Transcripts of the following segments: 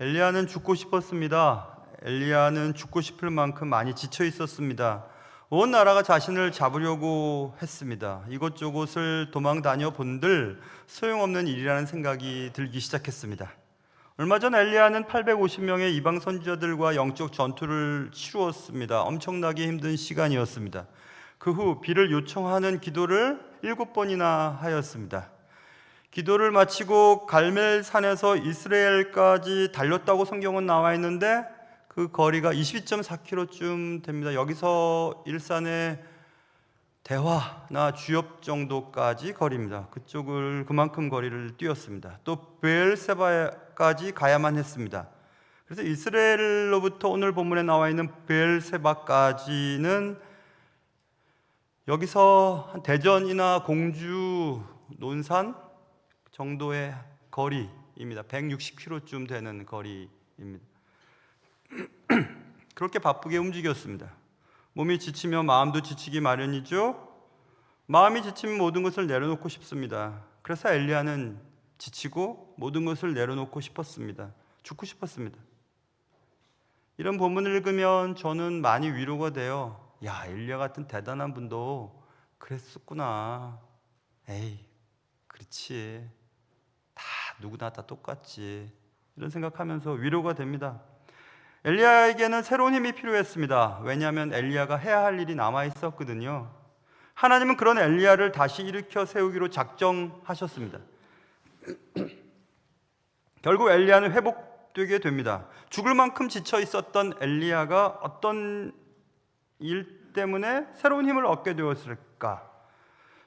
엘리야는 죽고 싶었습니다. 엘리야는 죽고 싶을 만큼 많이 지쳐 있었습니다. 온 나라가 자신을 잡으려고 했습니다. 이곳저곳을 도망 다녀 본들 소용없는 일이라는 생각이 들기 시작했습니다. 얼마 전 엘리야는 850명의 이방 선지자들과 영적 전투를 치루었습니다. 엄청나게 힘든 시간이었습니다. 그 후 비를 요청하는 기도를 일곱 번이나 하였습니다. 기도를 마치고 갈멜산에서 이스라엘까지 달렸다고 성경은 나와 있는데 그 거리가 22.4km쯤 됩니다. 여기서 일산의 대화나 주엽 정도까지 거리입니다. 그쪽을 그만큼 거리를 뛰었습니다. 또 베엘세바까지 가야만 했습니다. 그래서 이스라엘로부터 오늘 본문에 나와 있는 베엘세바까지는 여기서 한 대전이나 공주, 논산 정도의 거리입니다. 160km쯤 되는 거리입니다. 그렇게 바쁘게 움직였습니다. 몸이 지치면 마음도 지치기 마련이죠. 마음이 지치면 모든 것을 내려놓고 싶습니다. 그래서 엘리야는 지치고 모든 것을 내려놓고 싶었습니다. 죽고 싶었습니다. 이런 본문을 읽으면 저는 많이 위로가 돼요. 야, 엘리야 같은 대단한 분도 그랬었구나. 에이, 그렇지. 다 누구나 다 똑같지. 이런 생각하면서 위로가 됩니다. 엘리야에게는 새로운 힘이 필요했습니다. 왜냐하면 엘리야가 해야 할 일이 남아 있었거든요. 하나님은 그런 엘리야를 다시 일으켜 세우기로 작정하셨습니다. 결국 엘리야는 회복되게 됩니다. 죽을 만큼 지쳐 있었던 엘리야가 어떤 일 때문에 새로운 힘을 얻게 되었을까?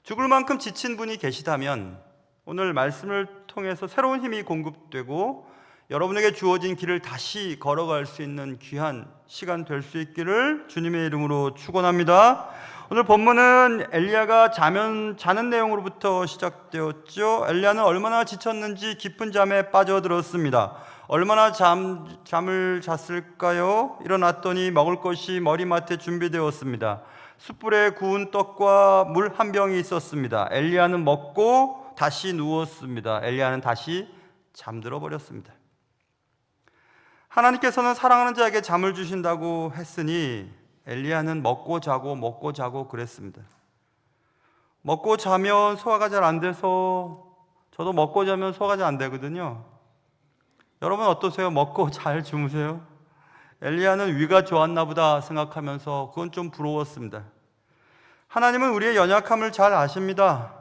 죽을 만큼 지친 분이 계시다면 오늘 말씀을 통해서 새로운 힘이 공급되고 여러분에게 주어진 길을 다시 걸어갈 수 있는 귀한 시간 될 수 있기를 주님의 이름으로 축원합니다. 오늘 본문은 엘리야가 자면 자는 내용으로부터 시작되었죠. 엘리야는 얼마나 지쳤는지 깊은 잠에 빠져들었습니다. 얼마나 잠 잠을 잤을까요? 일어났더니 먹을 것이 머리맡에 준비되었습니다. 숯불에 구운 떡과 물 한 병이 있었습니다. 엘리야는 먹고 다시 누웠습니다. 엘리야는 다시 잠들어 버렸습니다. 하나님께서는 사랑하는 자에게 잠을 주신다고 했으니 엘리야는 먹고 자고 먹고 자고 그랬습니다. 먹고 자면 소화가 잘 안 돼서 저도 먹고 자면 소화가 잘 안 되거든요. 여러분 어떠세요? 먹고 잘 주무세요? 엘리야는 위가 좋았나 보다 생각하면서 그건 좀 부러웠습니다. 하나님은 우리의 연약함을 잘 아십니다.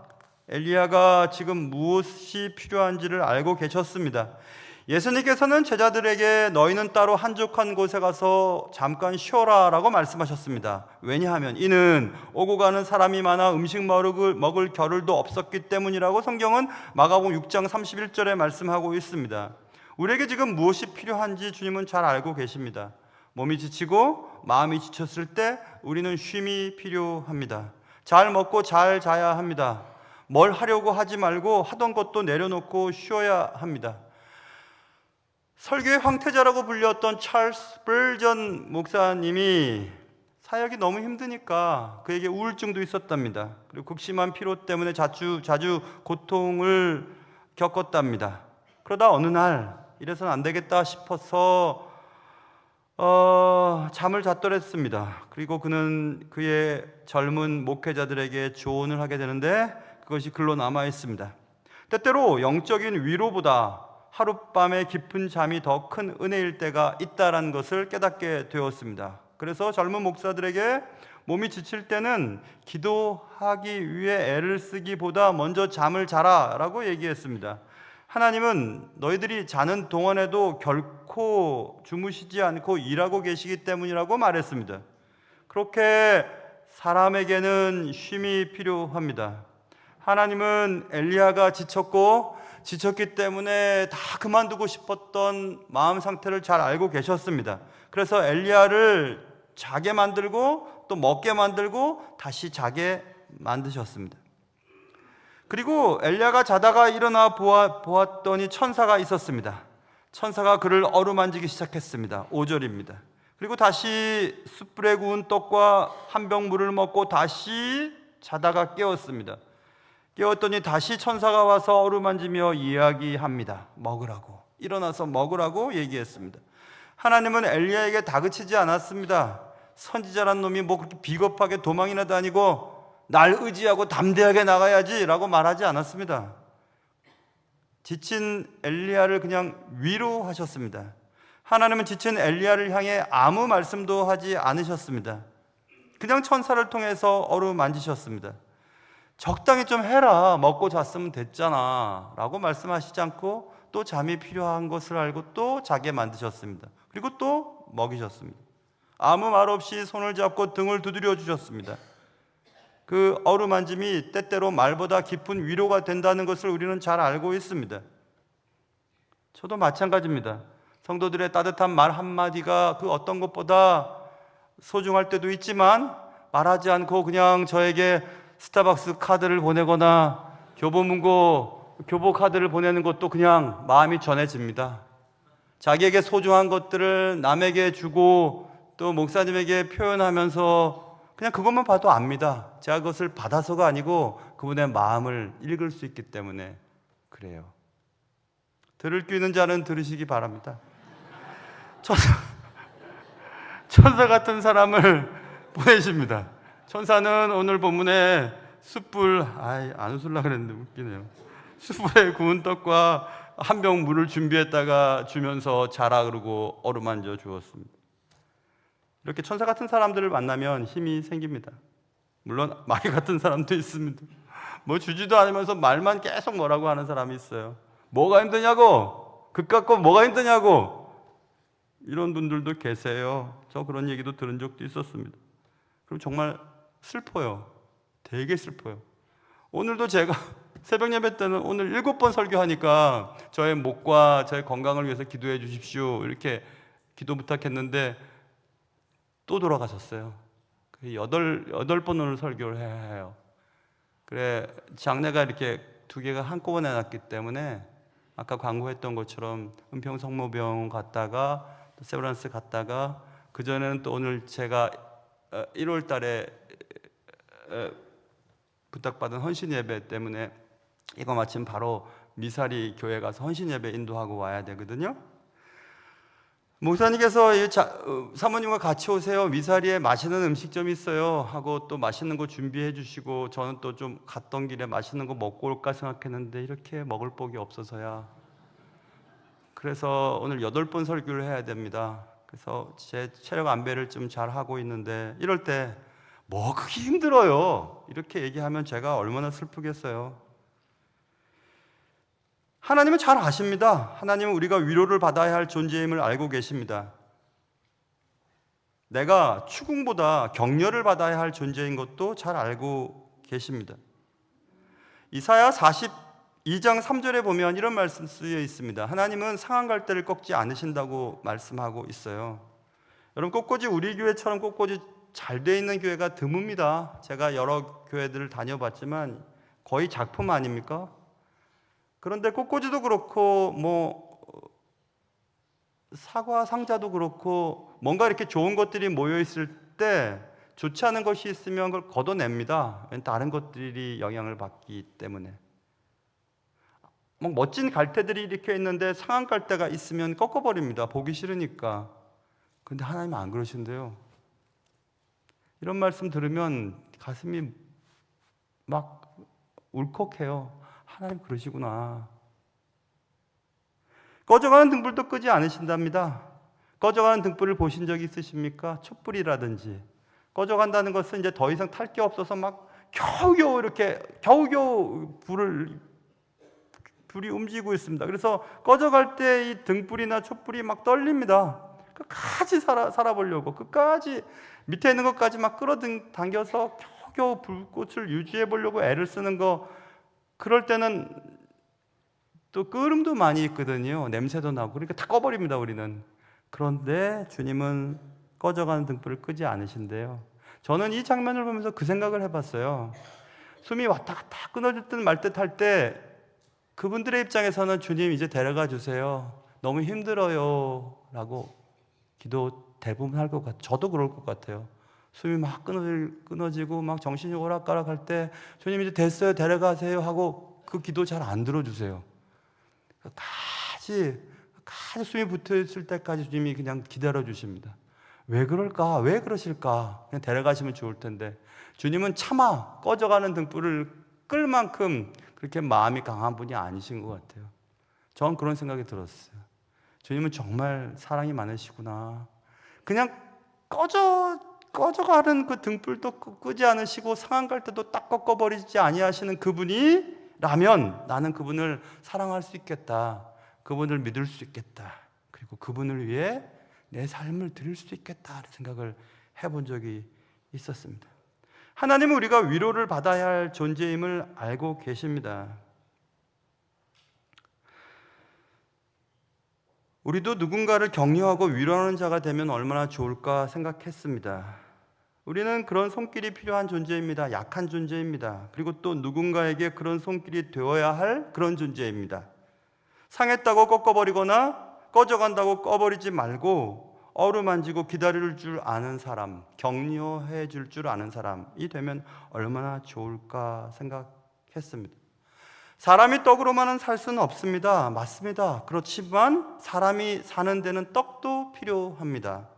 엘리야가 지금 무엇이 필요한지를 알고 계셨습니다. 예수님께서는 제자들에게 너희는 따로 한적한 곳에 가서 잠깐 쉬어라 라고 말씀하셨습니다. 왜냐하면 이는 오고 가는 사람이 많아 음식 먹을, 먹을 겨를도 없었기 때문이라고 성경은 마가복음 6장 31절에 말씀하고 있습니다. 우리에게 지금 무엇이 필요한지 주님은 잘 알고 계십니다. 몸이 지치고 마음이 지쳤을 때 우리는 쉼이 필요합니다. 잘 먹고 잘 자야 합니다. 뭘 하려고 하지 말고 하던 것도 내려놓고 쉬어야 합니다. 설교의 황태자라고 불렸던 찰스 벌전 목사님이 사역이 너무 힘드니까 그에게 우울증도 있었답니다. 그리고 극심한 피로 때문에 자주 자주 고통을 겪었답니다. 그러다 어느 날 이래서는 안 되겠다 싶어서 어, 잠을 잤더랬습니다. 그리고 그는 그의 젊은 목회자들에게 조언을 하게 되는데 그것이 글로 남아 있습니다. 때때로 영적인 위로보다 하룻밤의 깊은 잠이 더 큰 은혜일 때가 있다라는 것을 깨닫게 되었습니다. 그래서 젊은 목사들에게 몸이 지칠 때는 기도하기 위해 애를 쓰기보다 먼저 잠을 자라라고 얘기했습니다. 하나님은 너희들이 자는 동안에도 결코 주무시지 않고 일하고 계시기 때문이라고 말했습니다. 그렇게 사람에게는 쉼이 필요합니다. 하나님은 엘리야가 지쳤고 지쳤기 때문에 다 그만두고 싶었던 마음 상태를 잘 알고 계셨습니다. 그래서 엘리야를 자게 만들고 또 먹게 만들고 다시 자게 만드셨습니다. 그리고 엘리야가 자다가 일어나 보아, 보았더니 천사가 있었습니다. 천사가 그를 어루만지기 시작했습니다. 5절입니다. 그리고 다시 숯불에 구운 떡과 한 병 물을 먹고 다시 자다가 깨었습니다. 깨었더니 다시 천사가 와서 어루만지며 이야기합니다. 먹으라고. 일어나서 먹으라고 얘기했습니다. 하나님은 엘리야에게 다그치지 않았습니다. 선지자란 놈이 뭐 그렇게 비겁하게 도망이나 다니고 날 의지하고 담대하게 나가야지라고 말하지 않았습니다. 지친 엘리야를 그냥 위로하셨습니다. 하나님은 지친 엘리야를 향해 아무 말씀도 하지 않으셨습니다. 그냥 천사를 통해서 어루만지셨습니다. 적당히 좀 해라. 먹고 잤으면 됐잖아. 라고 말씀하시지 않고 또 잠이 필요한 것을 알고 또 자게 만드셨습니다. 그리고 또 먹이셨습니다. 아무 말 없이 손을 잡고 등을 두드려 주셨습니다. 그 어루만짐이 때때로 말보다 깊은 위로가 된다는 것을 우리는 잘 알고 있습니다. 저도 마찬가지입니다. 성도들의 따뜻한 말 한마디가 그 어떤 것보다 소중할 때도 있지만 말하지 않고 그냥 저에게 스타벅스 카드를 보내거나 교보문고 교보 카드를 보내는 것도 그냥 마음이 전해집니다. 자기에게 소중한 것들을 남에게 주고 또 목사님에게 표현하면서 그냥 그것만 봐도 압니다. 제가 그것을 받아서가 아니고 그분의 마음을 읽을 수 있기 때문에 그래요. 들을 귀 있는 자는 들으시기 바랍니다. 천사, 천사 같은 사람을 보내십니다. 천사는 오늘 본문에 숯불, 아이, 안 웃으려고 그랬는데 웃기네요. 숯불에 구운 떡과 한 병 물을 준비했다가 주면서 자라 그러고 어루만져 주었습니다. 이렇게 천사 같은 사람들을 만나면 힘이 생깁니다. 물론 마귀 같은 사람도 있습니다. 뭐 주지도 않으면서 말만 계속 뭐라고 하는 사람이 있어요. 뭐가 힘드냐고? 그 갖고 뭐가 힘드냐고? 이런 분들도 계세요. 저 그런 얘기도 들은 적도 있었습니다. 그럼 정말 슬퍼요. 되게 슬퍼요. 오늘도 제가 새벽 예배 때는 오늘 일곱 번 설교하니까 저의 목과 저의 건강을 위해서 기도해 주십시오. 이렇게 기도 부탁했는데 또 돌아가셨어요. 그 여덟 여덟 번 오늘 설교를 해야 해요. 그래 장례가 이렇게 두 개가 한꺼번에 났기 때문에 아까 광고했던 것처럼 은평 성모병 갔다가 또 세브란스 갔다가 그 전에는 또 오늘 제가 1월 달에 부탁받은 헌신 예배 때문에 이거 마침 바로 미사리 교회 가서 헌신 예배 인도하고 와야 되거든요. 목사님께서 어, 사모님과 같이 오세요. 미사리에 맛있는 음식점이 있어요. 하고 또 맛있는 거 준비해 주시고 저는 또 좀 갔던 길에 맛있는 거 먹고 올까 생각했는데 이렇게 먹을 복이 없어서야. 그래서 오늘 여덟 번 설교를 해야 됩니다. 그래서 제 체력 안배를 좀 잘 하고 있는데 이럴 때 뭐 그게 힘들어요. 이렇게 얘기하면 제가 얼마나 슬프겠어요. 하나님은 잘 아십니다. 하나님은 우리가 위로를 받아야 할 존재임을 알고 계십니다. 내가 추궁보다 격려를 받아야 할 존재인 것도 잘 알고 계십니다. 이사야 42장 3절에 보면 이런 말씀 쓰여 있습니다. 하나님은 상한 갈대를 꺾지 않으신다고 말씀하고 있어요. 여러분 꽃꽂이 우리 교회처럼 꽃꽂이 잘 돼 있는 교회가 드뭅니다. 제가 여러 교회들을 다녀봤지만 거의 작품 아닙니까? 그런데 꽃꽂이도 그렇고 뭐 사과 상자도 그렇고 뭔가 이렇게 좋은 것들이 모여 있을 때 좋지 않은 것이 있으면 그걸 걷어냅니다. 다른 것들이 영향을 받기 때문에. 막 멋진 갈대들이 이렇게 있는데 상한 갈대가 있으면 꺾어버립니다. 보기 싫으니까. 근데 하나님은 안 그러신데요. 이런 말씀 들으면 가슴이 막 울컥해요. 하나님 그러시구나. 꺼져가는 등불도 끄지 않으신답니다. 꺼져가는 등불을 보신 적 있으십니까? 촛불이라든지. 꺼져간다는 것은 이제 더 이상 탈 게 없어서 막 겨우겨우 이렇게 겨우겨우 불을 불이 움직이고 있습니다. 그래서 꺼져갈 때 이 등불이나 촛불이 막 떨립니다. 끝까지 살아, 살아보려고 끝까지 밑에 있는 것까지 막 끌어당겨서 겨우겨우 불꽃을 유지해 보려고 애를 쓰는 거 그럴 때는 또 끓음도 많이 있거든요. 냄새도 나고 그러니까 다 꺼버립니다. 우리는 그런데 주님은 꺼져가는 등불을 끄지 않으신대요. 저는 이 장면을 보면서 그 생각을 해봤어요. 숨이 왔다 갔다 끊어질 듯 말 듯 할 때 그분들의 입장에서는 주님 이제 데려가 주세요. 너무 힘들어요. 라고 기도 대부분 할 것 같아요. 저도 그럴 것 같아요. 숨이 막 끊어지, 끊어지고 막 정신이 오락가락할 때 주님 이제 됐어요 데려가세요 하고 그 기도 잘 안 들어주세요. 까지 까지 숨이 붙어 있을 때까지 주님이 그냥 기다려 주십니다. 왜 그럴까? 왜 그러실까? 그냥 데려가시면 좋을 텐데 주님은 차마 꺼져가는 등불을 끌 만큼 그렇게 마음이 강한 분이 아니신 것 같아요. 전 그런 생각이 들었어요. 주님은 정말 사랑이 많으시구나. 그냥 꺼져 꺼져가는 그 등불도 끄- 끄지 않으시고 상한 갈 때도 딱 꺾어버리지 아니하시는 그분이 라면 나는 그분을 사랑할 수 있겠다. 그분을 믿을 수 있겠다. 그리고 그분을 위해 내 삶을 드릴 수 있겠다. 생각을 해본 적이 있었습니다. 하나님은 우리가 위로를 받아야 할 존재임을 알고 계십니다. 우리도 누군가를 격려하고 위로하는 자가 되면 얼마나 좋을까 생각했습니다. 우리는 그런 손길이 필요한 존재입니다. 약한 존재입니다. 그리고 또 누군가에게 그런 손길이 되어야 할 그런 존재입니다. 상했다고 꺾어버리거나 꺼져간다고 꺼버리지 말고 어루만지고 기다릴 줄 아는 사람, 격려해 줄 줄 아는 사람이 되면 얼마나 좋을까 생각했습니다. 사람이 떡으로만은 살 수는 없습니다. 맞습니다. 그렇지만 사람이 사는 데는 떡도 필요합니다.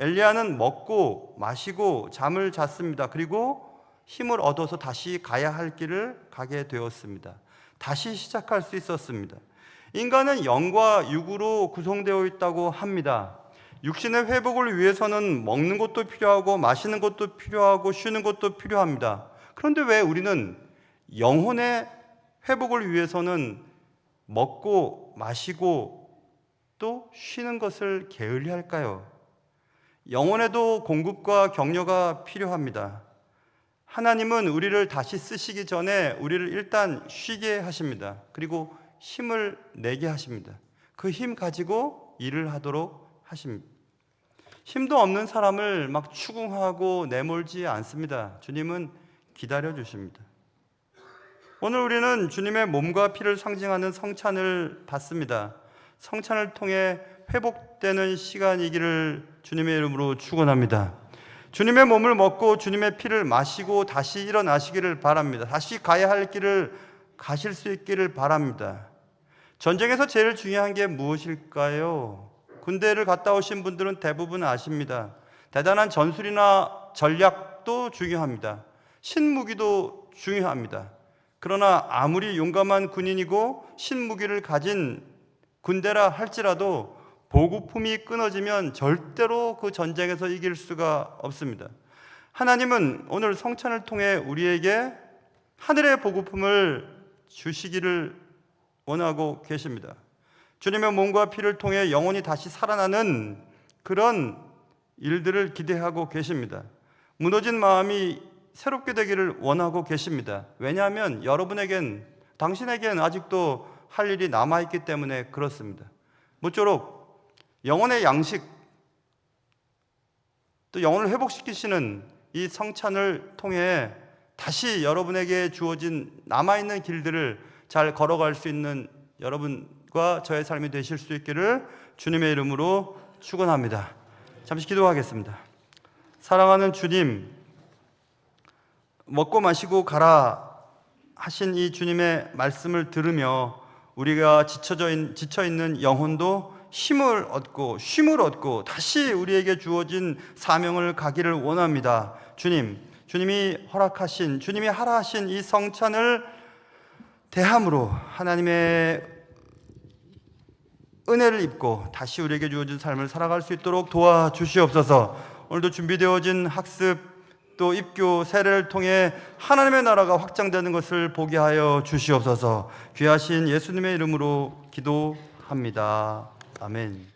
엘리야는 먹고 마시고 잠을 잤습니다. 그리고 힘을 얻어서 다시 가야 할 길을 가게 되었습니다. 다시 시작할 수 있었습니다. 인간은 영과 육으로 구성되어 있다고 합니다. 육신의 회복을 위해서는 먹는 것도 필요하고 마시는 것도 필요하고 쉬는 것도 필요합니다. 그런데 왜 우리는 영혼의 회복을 위해서는 먹고 마시고 또 쉬는 것을 게을리 할까요? 영혼에도 공급과 격려가 필요합니다. 하나님은 우리를 다시 쓰시기 전에 우리를 일단 쉬게 하십니다. 그리고 힘을 내게 하십니다. 그 힘 가지고 일을 하도록 하십니다. 힘도 없는 사람을 막 추궁하고 내몰지 않습니다. 주님은 기다려 주십니다. 오늘 우리는 주님의 몸과 피를 상징하는 성찬을 받습니다. 성찬을 통해 회복되는 시간이기를 주님의 이름으로 축원합니다. 주님의 몸을 먹고 주님의 피를 마시고 다시 일어나시기를 바랍니다. 다시 가야 할 길을 가실 수 있기를 바랍니다. 전쟁에서 제일 중요한 게 무엇일까요? 군대를 갔다 오신 분들은 대부분 아십니다. 대단한 전술이나 전략도 중요합니다. 신무기도 중요합니다. 그러나 아무리 용감한 군인이고 신무기를 가진 군대라 할지라도 보급품이 끊어지면 절대로 그 전쟁에서 이길 수가 없습니다. 하나님은 오늘 성찬을 통해 우리에게 하늘의 보급품을 주시기를 원하고 계십니다. 주님의 몸과 피를 통해 영혼이 다시 살아나는 그런 일들을 기대하고 계십니다. 무너진 마음이 새롭게 되기를 원하고 계십니다. 왜냐하면 여러분에겐 당신에겐 아직도 할 일이 남아 있기 때문에 그렇습니다. 모쪼록 영혼의 양식 또 영혼을 회복시키시는 이 성찬을 통해 다시 여러분에게 주어진 남아 있는 길들을 잘 걸어갈 수 있는 여러분과 저의 삶이 되실 수 있기를 주님의 이름으로 축원합니다. 잠시 기도하겠습니다. 사랑하는 주님, 먹고 마시고 가라 하신 이 주님의 말씀을 들으며 우리가 지쳐져 있, 지쳐 있는 영혼도 힘을 얻고 쉼을 얻고 다시 우리에게 주어진 사명을 가기를 원합니다. 주님, 주님이 허락하신 주님이 하라 하신 이 성찬을 대함으로 하나님의 은혜를 입고 다시 우리에게 주어진 삶을 살아갈 수 있도록 도와주시옵소서. 오늘도 준비되어진 학습 또 입교 세례를 통해 하나님의 나라가 확장되는 것을 보게 하여 주시옵소서. 귀하신 예수님의 이름으로 기도합니다. 아멘.